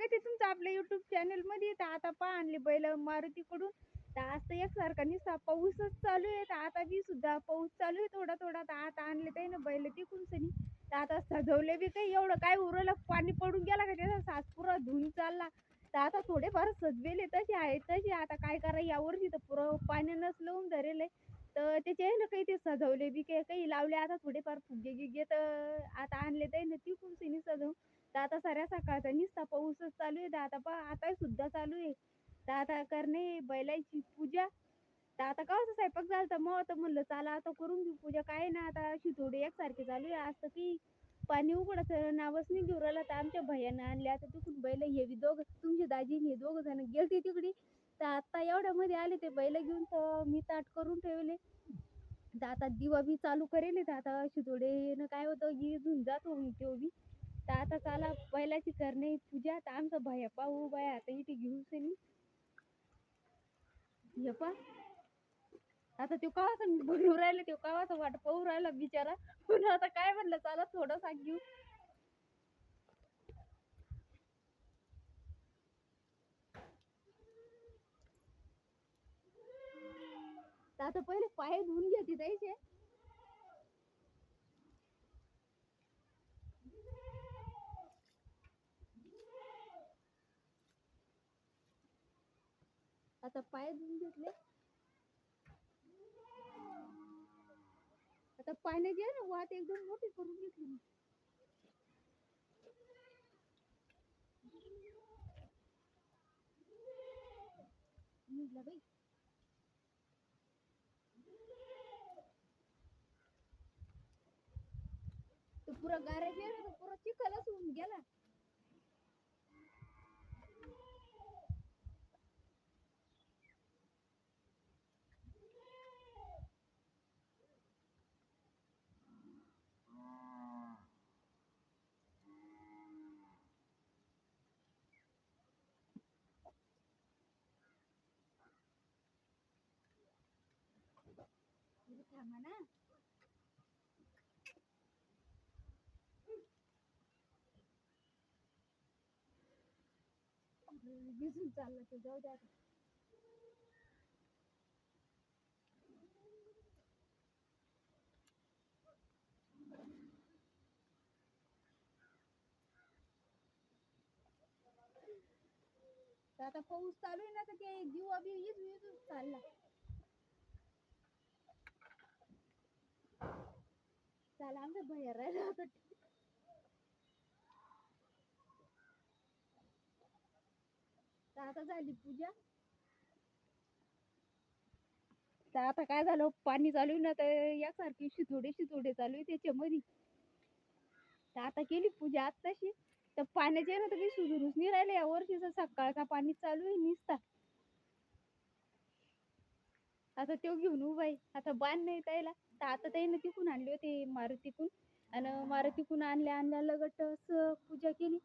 स्वागत आहे तुमचं आपल्या युट्यूब चॅनलमध्ये तर आता पहा आणले बैल मारुतीकडून. तर आज तर एकसारखा निसा पाऊसच चालू आहे. तर आता बी सुद्धा पाऊस चालू आहे थोडा थोडा. तर आता आणले ते ना बैल तिकून सनी. तर आता सजवले बी काही एवढं. काय उरलं? पाणी पडून गेला का त्याचा सास पुरा चालला. तर आता थोडेफार सजवेले तसे आहे तसे. आता काय करा यावर्षी तर पुरं पाण्यानंच लावून धरेल तर त्याचे आहे ना काही ते सजवले बी काही काही लावले. आता थोडेफार फुगे गिगे तर आता आणले ते ना तिकून सनी सजवून. तर आता साऱ्या सकाळचा निसता पाऊसच चालू आहे. तर आता पहा आता सुद्धा चालू आहे. तर आता करणे बैलाची पूजा. तर आता कवाचा स्वयंपाक झाला तर मग आता म्हणलं चला आता करून घेऊ पूजा. काय ना आता अशी थोडी एकसारखी चालू आहे. आज तर की पाणी उघडायचं नावच नाही घेऊ तर आमच्या भैयानं आणल्या आता तिकडून बैल हे दोघं तुमचे दाजी हे दोघं जण गेलते तिकडे. तर आत्ता एवढ्यामध्ये आले ते बैल घेऊन. तर मी ताट करून ठेवले. तर आता दिवा बी चालू करेल. तर आता अशी थोडे काय होतं की इथून जातो मी तो बी. तर आता चला बैलाची करणे पूजा तर आमचा भैया पाहू बाया आता इथे घेऊन सनी हे पा आता तो कावाचा बनवून राहिला तो कावाचा वाट पाहू राहिला बिचारा. पण आता काय म्हणलं चला थोडं घेऊ. आता पहिले पाय धुवून घेते त्याचे आता पाय धुवून घेतले. आता पाण्याची घ्या ना वाट एकदम मोठी करून घेतली मी. निघला बाई. तो पुरा गारा गेला तो पुरा चिखलच होऊन गेला. इथे थांबा ना. भिजून जाऊ द्या तर आता पाऊस चालू आहे ना तर ते जीव अभि चालला. झाला आमचा भैया राहिला होता तर आता झाली पूजा. तर आता काय झालं? पाणी चालू आहे ना तर यासारखी शितोडे शितोडे चालू आहे त्याच्यामध्ये. तर आता केली पूजा आत्ताशी. तर पाण्याचे ना तर सुधरूच नाही राहिले. या वर्षीचा सकाळचा पाणी चालू आहे निसता. आता तो घेऊन उभा आहे. आता बांध नाही त्याला. तर आता त्याने तिकून आणली होती मारुतीकून आणि मारुतीकून आणल्या आणल्या लगट पूजा केली.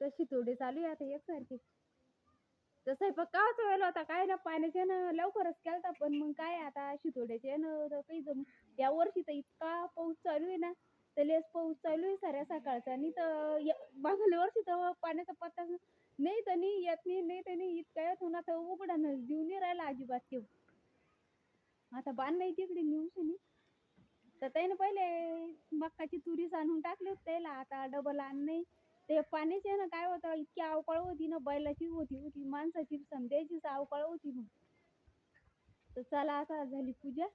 तशी थोडी चालू आहे आता एकसारखी. तर स्वयंपाक काच वेळेला होता काय ना पाण्याचे ना लवकरच केलता पण मग काय आता शितोड्याचे ना काही जम या वर्षी तर इतका पाऊस चालू आहे ना तर लेस पाऊस चालू आहे साऱ्या सकाळचा. आणि तर मागल्या वर्षी तर पाण्याचा पत्ता नाही तर नाही येत नाही नाही तर नाही इतका येत होऊन आता उघडा न जीव नाही राहिला अजिबात ठेव आता बाण नाही तिकडे नेऊन नाही तर त्याने पहिले मक्काची तुरीस आणून टाकली होती त्याला आता डबल आण नाही. ते पाण्याचे ना काय होतं इतकी अवकाळ होती ना बैलाची होती होती माणसाची समजायचीच अवकाळ होती मग तर चला आता झाली पूजा.